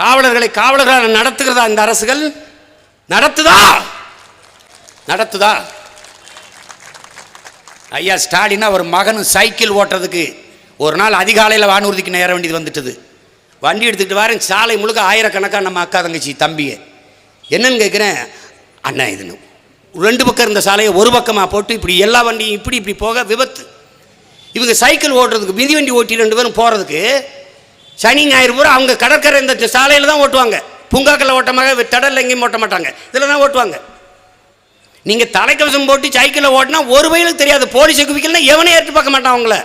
காவலர்களை காவலர்களாக நடத்துகிறதா இந்த அரசுகள்? நடத்துதா? நடத்துதா? ஐயா ஸ்டாலினா ஒரு மகனும் சைக்கிள் ஓட்டுறதுக்கு ஒரு நாள் அதிகாலையில் வானூர்திக்கு நேர வேண்டியது வந்துட்டுது. வண்டி எடுத்துக்கிட்டு வரேன். சாலை முழுக்க ஆயிரக்கணக்காக நம்ம அக்கா தங்கச்சி தம்பியை. என்னன்னு கேட்குறேன்? அண்ணா இதுன்னு ரெண்டு பக்கம் இருந்த சாலையை ஒரு பக்கமாக போட்டு இப்படி எல்லா வண்டியும் இப்படி இப்படி போக விபத்து. இவங்க சைக்கிள் ஓட்டுறதுக்கு மிதி வண்டி ஓட்டி ரெண்டு பேரும் போகிறதுக்கு சனி ஞாயிறு பூரா அவங்க கடற்கரை இந்த சாலையில் தான் ஓட்டுவாங்க. பூங்காக்களில் ஓட்டமாக தடலில் எங்கேயும் ஓட்ட மாட்டாங்க. இதில் தான் ஓட்டுவாங்க. நீங்கள் தலைக்கவசம் போட்டு சைக்கிளில் ஓட்டினா ஒரு வயலுக்கு தெரியாது. போலீஸ் குவிக்கலனா எவனே ஏற்று பார்க்க மாட்டான் அவங்கள.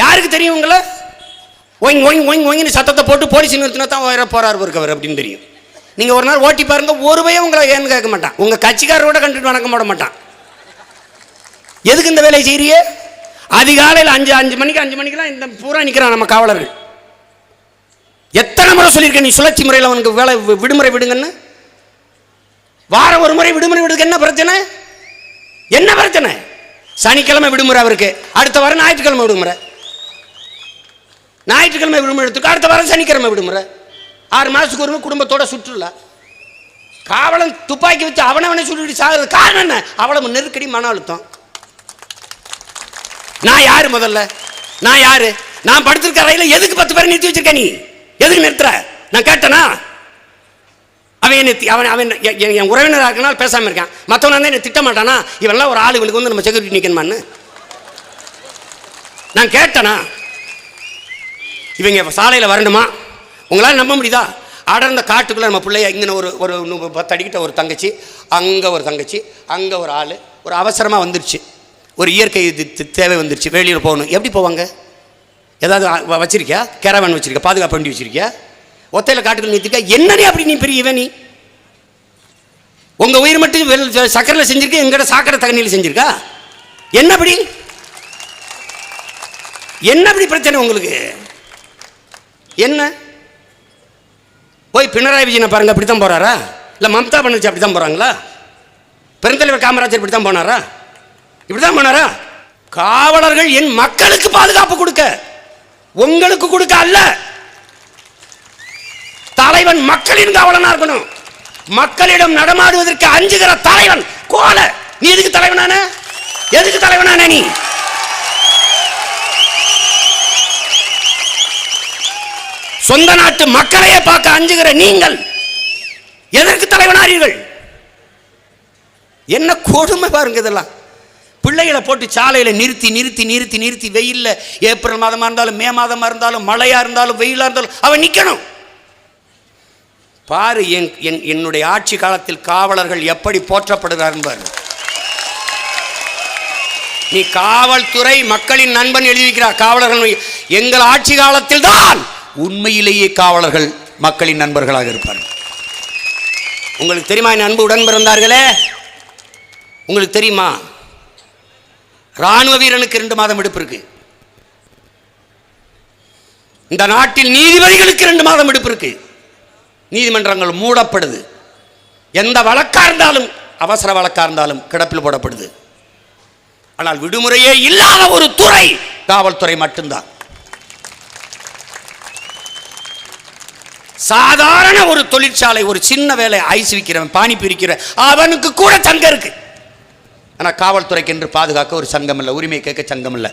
யாருக்கு தெரியும் உங்களை ஒயிங் ஒய் ஒய் ஒய்னு சத்தத்தை போட்டு போலீஸ் நிறுத்தினா தான் வர போகிறார் இருக்கவர் அப்படின்னு தெரியும். நீங்கள் ஒரு நாள் ஓட்டி பாருங்க ஒரு பையன் உங்களை ஏன்னு கேட்க மாட்டான். உங்கள் கட்சிக்காரரோட கண்டுட்டு வணக்கம் போட மாட்டான். எதுக்கு இந்த வேலையை செய்றியே அதிகாலையில் அஞ்சு அஞ்சு மணிக்கு அஞ்சு மணிக்கெலாம் இந்த பூரா நிற்கிறான் நம்ம காவலர்கள். எத்தனை முறை சொல்லியிருக்கேன் நீ சுழற்சி முறையில் அவனுக்கு வேலை விடுமுறை விடுங்கன்னு? வாரம் ஒரு முறை விடுமுறை விடுறதுக்கு என்ன பிரச்சனை? என்ன பிரச்சனை? சனிக்கிழமை விடுமுறை அவருக்கு அடுத்த வாரம் ஞாயிற்றுக்கிழமை விடுமுறை. ஞாயிற்றுக்கிழமை விடுமுறை எடுத்துக்க அடுத்த வாரம் சனிக்கிழமை விடுமுறை. ஆறு மாதத்துக்கு ஒரு குடும்பத்தோட சுற்றுலா. காவலன் துப்பாக்கி வச்சு அவனவனே சுட்டு சாகிறது. காரணம் என்ன? அவ்வளவு நெருக்கடி மன அழுத்தம். நான் யாரு முதல்ல? நான் யாரு? நான் படுத்திருக்க ரயில எதுக்கு பத்து பேரை நிறுத்தி வச்சிருக்க நீ? எதுக்கு நிறுத்துற? நான் கேட்டேனா? அவன் என்னை அவன் அவன் எ- என் உறவினராக இருக்கனால பேசாமல் இருக்கான். மற்றவன் வந்து என்னை திட்ட மாட்டானா? இவன்லாம் ஒரு ஆள் இவனுக்கு வந்து நம்ம செக்யூரிட்டி நிற்கணுமான்னு நான் கேட்டேனா? இவங்க சாலையில் வரணுமா? உங்களால் நம்ப முடியுதா? அடர்ந்த காட்டுக்குள்ளே நம்ம பிள்ளைய இங்கே ஒரு ஒரு பத்து அடிக்கிட்ட ஒரு தங்கச்சி அங்கே ஒரு தங்கச்சி அங்கே ஒரு ஆள். ஒரு அவசரமாக வந்துருச்சு. ஒரு இயற்கை இது தேவை வந்துருச்சு. வெளியில் போகணும். எப்படி போவாங்க? ஏதாவது வச்சுருக்கியா? கேரவன் வச்சிருக்கியா? பாதுகாப்பு வண்டி வச்சிருக்கியா? ஒத்தையில் காட்டுக்குள்ள நிறுத்திக்கா என்னடி அப்படி நீ பெரிய இவன் நீ? உங்கள் உயிர் மட்டும் வெள் சக்கரையில் செஞ்சிருக்க எங்கிட்ட சாக்கடை தகனியில் செஞ்சிருக்கா? என்னப்படி? என்னப்படி பிரச்சனை உங்களுக்கு? என்ன? போய் பினராயி விஜயனை பாருங்க அப்படி தான் போகிறாரா இல்லை மம்தா பானர்ஜி அப்படி தான் போகிறாங்களா பெருந்தலைவர் காமராஜர் இப்படி தான் போனாரா? இப்படி தான் போனாரா? காவலர்கள் என் மக்களுக்கு பாதுகாப்பு கொடுக்க. உங்களுக்கு கொடுக்க அல்ல தலைவன் மக்களின் காவலனா இருக்கணும். மக்களிடம் நடமாடுவதற்கு அஞ்சுகிற தலைவன் கோல. நீ எதுக்கு தலைவனான? எதுக்கு தலைவனான நீ? சொந்த நாட்டு மக்களையே பார்க்க அஞ்சுகிற நீங்கள் எதற்கு தலைவனாரீர்கள் என்ன கொடுமை பாருங்க இதெல்லாம். பிள்ளைகளை போட்டு சாலையில் நிறுத்தி நிறுத்தி நிறுத்தி நிறுத்தி வெயில்ல ஏப்ரல் மாதமாக இருந்தாலும் மே மாதமாக இருந்தாலும் மழையாக இருந்தாலும் வெயிலாக இருந்தாலும் அவன் நிற்கணும் பாரு என் என் என்னுடைய ஆட்சி காலத்தில் காவலர்கள் எப்படி போற்றப்படுகிறார் என்பார். நீ காவல்துறை மக்களின் நண்பன் எழுதி வைக்கிறார் காவலர்கள் எங்கள் ஆட்சி காலத்தில் தான் உண்மையிலேயே காவலர்கள் மக்களின் நண்பர்களாக இருப்பார்கள். உங்களுக்கு தெரியுமா என் அன்பு உடன் பிறந்தார்களே? உங்களுக்கு தெரியுமா? ராணுவ வீரனுக்கு இரண்டு மாதம் விடுப்பு இருக்கு. இந்த நாட்டில் நீதிபதிகளுக்கு இரண்டு மாதம் விடுப்பு இருக்கு. நீதிமன்றங்கள் மூடப்படுது. எந்த வழக்கா இருந்தாலும் அவசர வழக்கா இருந்தாலும் கிடப்பில் போடப்படுது. ஆனால் விடுமுறையே இல்லாத ஒரு துறை காவல்துறை மட்டும்தான். சாதாரண ஒரு தொழிற்சாலை ஒரு சின்ன வேலை ஐஸ் விற்கிறவன் பானி பிரிக்கிற அவனுக்கு கூட தங்க இருக்கு. ஆனால் காவல்துறைக்கு என்று பாதுகாக்க ஒரு சங்கம் இல்லை உரிமை கேட்க சங்கம் இல்லை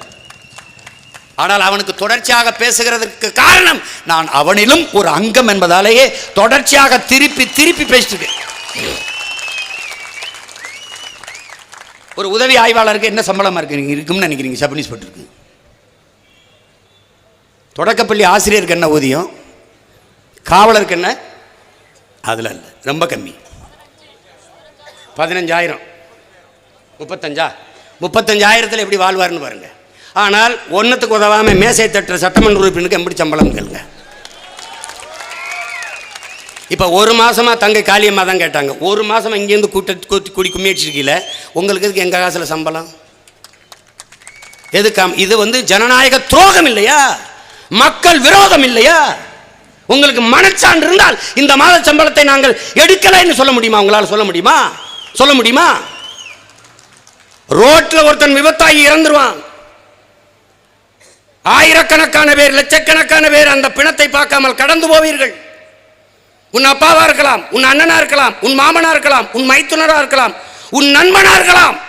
ஆனால் அவனுக்கு தொடர்ச்சியாக பேசுகிறதுக்கு காரணம் நான் அவனிலும் ஒரு அங்கம் என்பதாலேயே தொடர்ச்சியாக திருப்பி திருப்பி பேசிட்டு இருக்கேன். ஒரு உதவி ஆய்வாளருக்கு என்ன சம்பளமா இருக்கு? இருக்கும்னு நினைக்கிறீங்க சப் இன்ஸ்பெக்டருக்கு தொடக்கப்பள்ளி ஆசிரியருக்கு என்ன ஊதியம்? காவலருக்கு என்ன? அதில் இல்லை ரொம்ப கம்மி. பதினஞ்சாயிரம். முப்பத்தஞ்சா? முப்பத்தஞ்சாயிரத்தில் எப்படி வாழ்வார்னு பாருங்க. ஆனால் ஒன்றத்துக்கு உதவாமல் மேசை தட்டுற சட்டமன்ற உறுப்பினருக்கு எப்படி சம்பளம் கேளுங்க. இப்போ ஒரு மாதமாக தங்கை காளியம்மா தான் கேட்டாங்க. ஒரு மாதம் இங்கேருந்து கூட்ட கூட்டி குடி கும்மியடிச்சிருக்கீல உங்களுக்கு இதுக்கு எங்கள் காசில் சம்பளம்? எதுக்காம்? இது வந்து ஜனநாயக துரோகம் இல்லையா? மக்கள் விரோதம் இல்லையா? உங்களுக்கு மனச்சான்று இருந்தால் இந்த மாத சம்பளத்தை நாங்கள் எடுக்கலைன்னு சொல்ல முடியுமா? உங்களால் சொல்ல முடியுமா? சொல்ல முடியுமா? ரோட்ல ஒருத்தன் விபத்தாகி இறந்துருவான். ஆயிரக்கணக்கான பேர் லட்சக்கணக்கான பேர் அந்த பிணத்தை பார்க்காமல் கடந்து போவீர்கள். உன் அப்பாவா இருக்கலாம் உன் அண்ணனா இருக்கலாம் உன் மாமனா இருக்கலாம் உன் மைத்துனரா இருக்கலாம் உன் நண்பனா இருக்கலாம்.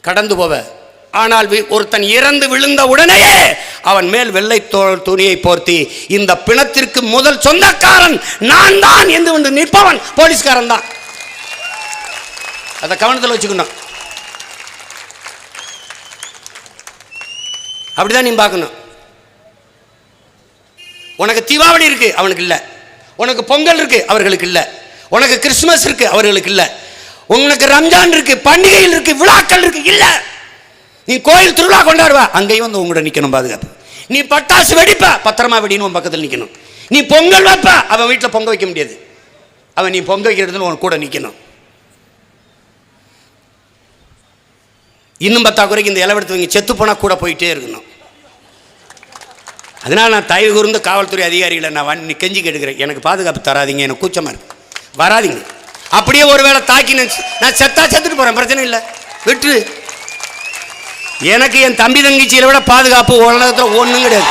கடந்து போவ. ஆனால் வி- ஒருத்தன் இறந்து விழுந்த உடனேயே அவன் மேல் வெள்ளை துணியை போர்த்தி இந்த பிணத்திற்கு முதல் சொந்தக்காரன் நான் தான் என்று நிற்பவன் போலீஸ்காரன் தான். அதை கவனத்தில் வச்சுக்கணும். அப்படிதான் நீ பார்க்கணும். உனக்கு தீபாவளி இருக்கு அவனுக்கு இல்லை. உனக்கு பொங்கல் இருக்கு அவர்களுக்கு இல்லை. உனக்கு கிறிஸ்துமஸ் இருக்கு அவர்களுக்கு இல்லை. உனக்கு ரம்ஜான் இருக்கு பண்டிகைகள் இருக்கு விழாக்கள் இருக்கு இல்லை. நீ கோயில் திருவிழா கொண்டாடுவா அங்கேயும் வந்து உங்களோட நிற்கணும் பாதுகாப்பு நீ பட்டாசு வெடிப்பா பத்திரமா வெடின்னு உன் பக்கத்தில் நிற்கணும் நீ பொங்கல் வைப்பா அவன் வீட்டில் பொங்க வைக்க முடியாது. அவன் நீ பொங்க வைக்கிறதுல உன் கூட நிற்கணும் இன்னும் பத்தாக்குறைக்கு இந்த இளவெடுத்தவங்க செத்து போனால் கூட போயிட்டே இருக்கணும். அதனால் நான் தயவு கூர்ந்து காவல்துறை அதிகாரிகளை நான் வந்து கெஞ்சி கேட்டுக்கிறேன். எனக்கு பாதுகாப்பு தராதீங்க எனக்கு கூச்சமாக இருக்கு. வராதீங்க. அப்படியே ஒருவேளை தாக்கி நான் நான் செத்தா செத்துட்டு போகிறேன் பிரச்சனை இல்லை. விட்டு. எனக்கு என் தம்பி தங்கச்சியில் விட பாதுகாப்பு உலகத்தில் ஒன்றும் கிடையாது.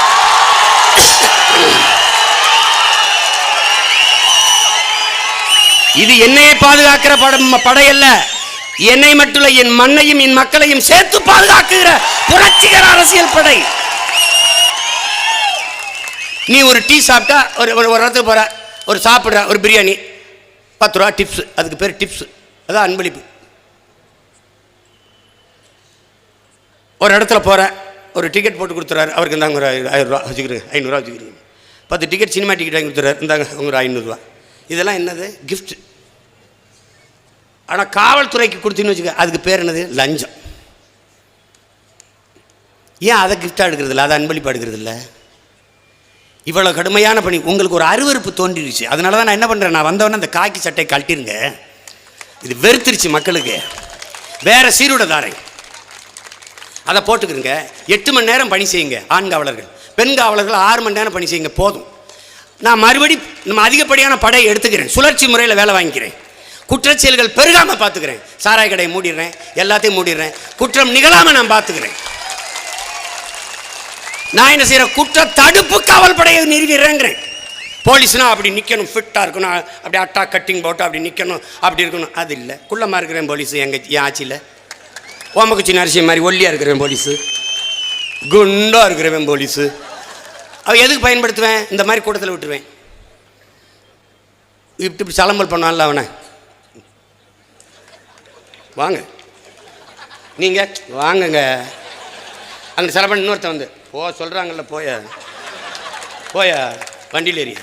இது என்னையே பாதுகாக்கிற படம் படையல்ல. என்னை மட்டும் என் மண்ணையும் என் மக்களையும் சேர்த்து பாதுகாக்குகிற புரட்சிகர அரசியல் படை. நீ ஒரு டீ சாப்பிட்டா ஒரு ஒரு ஒரு இடத்துக்கு போகிற ஒரு சாப்பிட்ற ஒரு பிரியாணி. பத்து ரூபா டிப்ஸ் அதுக்கு பேர் டிப்ஸ் அதான் அன்பளிப்பு. ஒரு இடத்துல போகிற ஒரு டிக்கெட் போட்டு கொடுத்துறாரு. அவருக்கு இந்தாங்க ஒரு ஆயிரம் ரூபா வச்சுக்கிறேன் ஐநூறுரூவா வச்சுக்கிறீங்க பத்து டிக்கெட் சினிமா டிக்கெட் வாங்கி கொடுத்துறாரு. இந்தாங்க ஒரு ஐநூறுரூவா இதெல்லாம் என்னது? கிஃப்ட் ஆனால் காவல்துறைக்கு கொடுத்தீங்கன்னு வச்சுக்க அதுக்கு பேர் என்னது? லஞ்சம். ஏன் அதை கிஃப்டாக எடுக்கிறது இல்லை? அதை அன்பளிப்பாக எடுக்கிறது இல்லை? இவ்வளோ கடுமையான பணி. உங்களுக்கு ஒரு அருவருப்பு தோன்றிடுச்சு. அதனால தான் நான் என்ன பண்ணுறேன் நான் வந்தவொடனே அந்த காக்கி சட்டை கழட்டிருங்க. இது வெறுத்துருச்சு மக்களுக்கு. வேற சீருட தாரை அதை போட்டுக்கிறங்க எட்டு மணி நேரம் பணி செய்யுங்க ஆண் காவலர்கள். பெண் காவலர்கள் ஆறு மணி நேரம் பணி செய்யுங்க போதும். நான் மறுபடி நம்ம அதிகப்படியான படையை எடுத்துக்கிறேன். சுழற்சி முறையில் வேலை வாங்கிக்கிறேன். குற்றச்செயல்கள் பெருகாமல் பார்த்துக்கிறேன் சாராய் கடையை மூடிடுறேன் எல்லாத்தையும் மூடிடுறேன். குற்றம் நிகழாமல் நான் பார்த்துக்கிறேன் நான் என்ன செய்கிறேன் குற்ற தடுப்பு காவல் படையை நிறுவிடுறேங்கிறேன். போலீஸ்னா அப்படி நிற்கணும் ஃபிட்டாக இருக்கணும் அப்படி அட்டா கட்டிங் போட்டு அப்படி நிற்கணும் அப்படி இருக்கணும். அது இல்லை. குள்ளமாக இருக்கிறேன் போலீஸ் எங்கள் என் ஆட்சியில். ஓமக்குச்சி நரசியம் மாதிரி ஒல்லியாக இருக்கிறவன் போலீஸு. குண்டாக இருக்கிறவன் போலீஸு. அவ எதுக்கு பயன்படுத்துவேன்? இந்த மாதிரி கூட்டத்தில் விட்டுருவேன். இப்படி இப்படி சலம்பல் பண்ணான்ல அவனை. வாங்க. நீங்கள் வாங்குங்க. அங்கே செலவு இன்னொருத்த இன்னொருத்தன் வந்து போ சொல்கிறாங்கல்ல போய. போய வண்டியில் ஏறி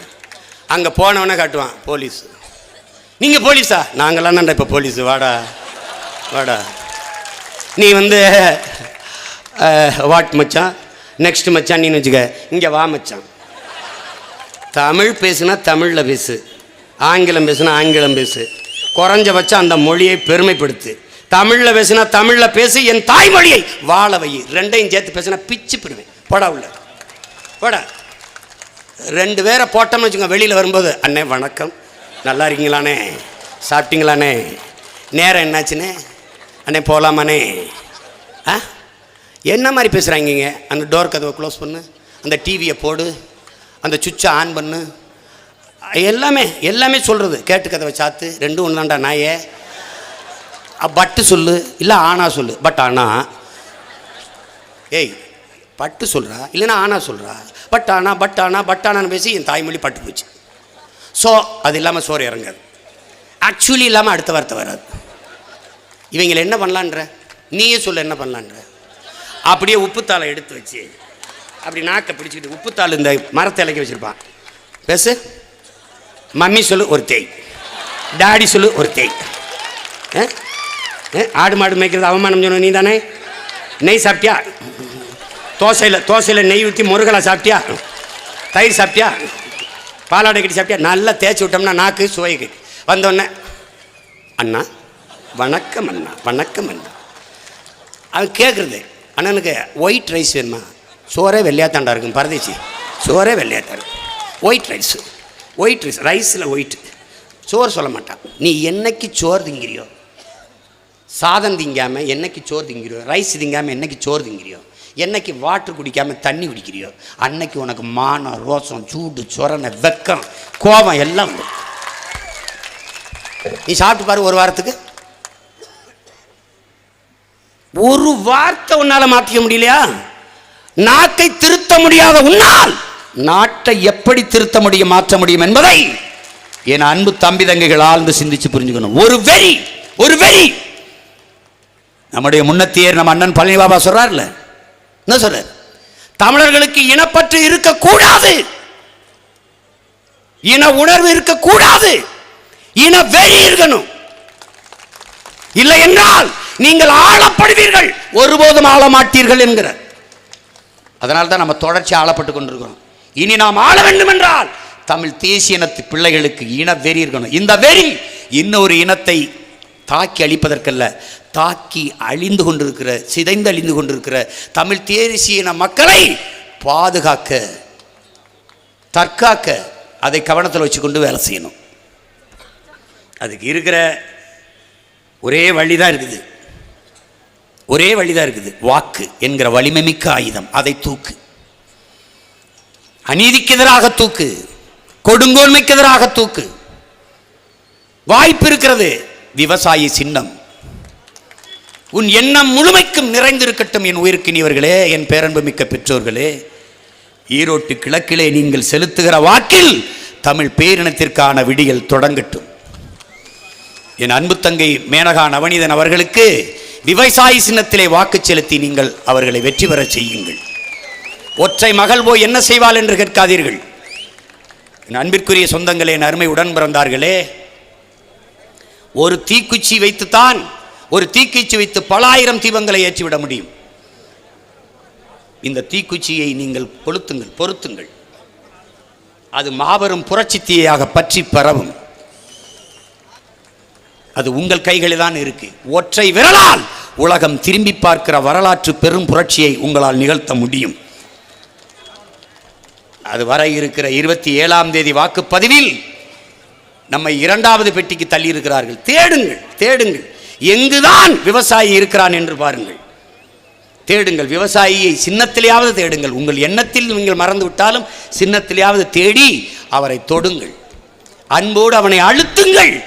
அங்கே போனவனே காட்டுவான் போலீஸ். நீங்கள் போலீஸா? நாங்களாம் தான்டா இப்போ போலீஸு? வாடா. வாடா. நீ வந்து வாட் மச்சான்? நெக்ஸ்ட் மச்சான் நீன்னு வச்சுக்க. இங்கே வா மச்சான். தமிழ் பேசுனா தமிழில் பேசு. ஆங்கிலம் பேசுனா ஆங்கிலம் பேசு. குறைஞ்சபட்சம் அந்த மொழியை பெருமைப்படுத்து. தமிழில் பேசினா தமிழில் பேசி என் தாய்மொழியை வாழ வை. ரெண்டையும் சேர்த்து பேசினா பிச்சு பெறுவேன் போடா உள்ள. போடா. ரெண்டு பேரை போட்டோம்னு வச்சுக்கோங்க வெளியில் வரும்போது அண்ணே வணக்கம். நல்லா இருக்கீங்களாண்ணே? சாப்பிட்டீங்களாண்ணே? நேரம் என்னாச்சுண்ணே? அண்ணே போகலாமாண்ணே ஆ? என்ன மாதிரி பேசுகிறாங்க அந்த டோர் கதவை க்ளோஸ் பண்ணு. அந்த டிவியை போடு. அந்த சுவிட்சை ஆன் பண்ணு. எல்லாமே எல்லாமே சொல்கிறது கேட்டு கதவை சாத்து ரெண்டும் ஒன்று தான்டா நாயே பட்டு சொல்லு இல்லை ஆனா சொல்லு. பட் ஆனா ஏய் பட்டு சொல்கிறா இல்லைன்னா ஆனா சொல்கிறா பட் ஆனா பட் ஆனா பட் ஆனான்னு பேசி என் தாய்மொழி பட்டு போச்சு. ஸோ அது இல்லாமல் சோறு இறங்காது. ஆக்சுவலி இல்லாமல் அடுத்த வார்த்தை வராது. இவங்களை என்ன பண்ணலான்ற? நீயே சொல்ல என்ன பண்ணலான்ற? அப்படியே உப்புத்தாளை எடுத்து வச்சு அப்படி நாக்கை பிடிச்சிக்கிட்டு உப்புத்தாள் இந்த மரத்தை இலக்கி வச்சுருப்பான். பேசு. மம்மி சொல்லு ஒரு தேய். டாடி சொல்லு ஒரு தேய். ஆ? ஆடு மாடு மேய்க்கிறது அவமானம் சொன்ன நீ தானே நெய் சாப்பிட்டியா? தோசையில் தோசையில் நெய் ஊற்றி முருகலை சாப்பிட்டியா? தயிர் சாப்பிட்டியா? பாலாடை கட்டி சாப்பிட்டியா? நல்லா தேய்ச்சி விட்டோம்னா நாக்கு சுவைக்கு. வந்தோடனே அண்ணா வணக்கம் அண்ணா வணக்கம் அண்ணா. அவன் கேட்குறது அண்ணனுக்கு ஒயிட் ரைஸ் வேணுமா? சோறே வெள்ளையாத்தாண்டா இருக்கும் பரதேச்சி சோறே வெள்ளையாத்தா இருக்கும். ஒயிட் ரைஸ் ஒயிட் ரைஸ் ரைஸில் ஒயிட் சோறு சொல்ல மாட்டான். நீ என்னைக்கு சோறு திங்கிறியோ? சாதம் திங்காமல் என்னைக்கு சோறு திங்கிறியோ? ரைஸ் திங்காமல் என்னைக்கு சோறு திங்கிறியோ? என்னைக்கு வாட்டர் குடிக்காமல் தண்ணி குடிக்கிறியோ? அன்னைக்கு உனக்கு மானம் ரோசம் சூடு சொரணை வெக்கம் கோபம் எல்லாம் நீ சாப்பிட்டு பாரு ஒரு வாரத்துக்கு. ஒரு வார்த்தை உன்னால் மாற்றிக்க முடியலையா? நாட்டை திருத்த முடியாத உன்னால் நாட்டை எப்படி திருத்த முடியும் மாற்ற முடியும் என்பதை என் அன்பு தம்பி தங்கைகள் ஆழ்ந்து சிந்திச்சு புரிஞ்சுக்கணும். ஒரு வெறி ஒரு வெறி. நம்முடைய முன்னத்தியர் நம்ம அண்ணன் பழனி பாபா சொல்றாருல. என்ன சொல்றார்? தமிழர்களுக்கு இனப்பற்று இருக்கக்கூடாது. இன உணர்வு இருக்கக்கூடாது. இன வெறி இருக்கணும். இல்லை என்றால் நீங்கள் ஆளப்படுவீர்கள். ஒருபோதும் ஆள மாட்டீர்கள் என்கிறார். அதனால தான் நம்ம தொடர்ச்சி ஆளப்பட்டு கொண்டிருக்கிறோம். இனி நாம் ஆள வேண்டும் என்றால் தமிழ் தேசிய இனத்து பிள்ளைகளுக்கு இன வெறி இருக்கணும். இந்த வெறி இன்னொரு இனத்தை தாக்கி அழிப்பதற்கல்ல தாக்கி அழிந்து கொண்டிருக்கிற சிதைந்து அழிந்து கொண்டிருக்கிற தமிழ் தேசிய இன மக்களை பாதுகாக்க தற்காக்க அதை கவனத்தில் வச்சுக்கொண்டு வேலை செய்யணும். அதுக்கு இருக்கிற ஒரே வழி தான் இருக்குது. ஒரே வழிதான் இருக்குது. வாக்கு என்கிற வலிமை மிக்க ஆயுதம். அதை தூக்கு. அநீதிக்கு எதிராக தூக்கு கொடுங்கோன்மைக்கு எதிராக தூக்கு. வாய்ப்பு இருக்கிறது விவசாயி சின்னம். உன் எண்ணம் முழுமைக்கும் நிறைந்திருக்கட்டும் என் உயிர்க்கினியவர்களே என் பேரன்பு மிக்க பெற்றோர்களே. ஈரோட்டு கிழக்கிலே நீங்கள் செலுத்துகிற வாக்கில் தமிழ் பேரினத்திற்கான விடியல் தொடங்கட்டும். என் அன்பு தங்கை மேனகா நவநீதன் அவர்களுக்கு விவசாயி சின்னத்திலே வாக்கு செலுத்தி நீங்கள் அவர்களை வெற்றி பெறச் செய்யுங்கள். ஒற்றை மகள் போய் என்ன செய்வாள் என்று கேட்காதீர்கள். என் அன்பிற்குரிய சொந்தங்களே என் அருமை உடன் பிறந்தார்களே ஒரு தீக்குச்சி வைத்துத்தான் ஒரு தீக்குச்சி வைத்து பல ஆயிரம் தீபங்களை ஏற்றிவிட முடியும். இந்த தீக்குச்சியை நீங்கள் கொளுத்துங்கள் பொருத்துங்கள் அது மாபெரும் புரட்சி தீயாக பற்றி பரவும். அது உங்கள் கைகளில் தான் இருக்கு. ஒற்றை விரலால் உலகம் திரும்பி பார்க்கிற வரலாற்று பெரும் புரட்சியை உங்களால் நிகழ்த்த முடியும். அது வர இருக்கிற இருபத்தி ஏழாம் தேதி வாக்குப்பதிவில் நம்மை இரண்டாவது பெட்டிக்கு தள்ளி இருக்கிறார்கள் தேடுங்கள் தேடுங்கள். எங்குதான் விவசாயி இருக்கிறான் என்று பாருங்கள். தேடுங்கள் விவசாயியை சின்னத்திலேயாவது தேடுங்கள். உங்கள் எண்ணத்தில் நீங்கள் மறந்து விட்டாலும் சின்னத்திலேயாவது தேடி அவரை தொடுங்கள். அன்போடு அவனை அழுத்துங்கள்.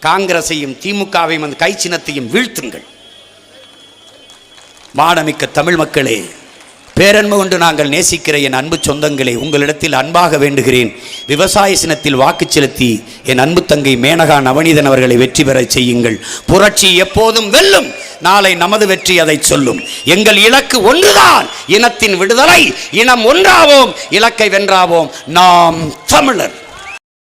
காங்கிரஸையும் திமுகவையும் அந்த கை சின்னத்தையும் வீழ்த்துங்கள். மானமிக்க தமிழ் மக்களே பேரன்பு கொண்டு நாங்கள் நேசிக்கிற என் அன்பு சொந்தங்களை உங்களிடத்தில் அன்பாக வேண்டுகிறேன். விவசாய சினத்தில் வாக்கு செலுத்தி என் அன்பு தங்கை மேனகா நவநீதன் அவர்களை வெற்றி பெறச் செய்யுங்கள். புரட்சி எப்போதும் வெல்லும். நாளை நமது வெற்றி அதை சொல்லும். எங்கள் இலக்கு ஒன்றுதான். இனத்தின் விடுதலை. இனம் ஒன்றாவோம். இலக்கை வென்றாவோம். நாம் தமிழர்.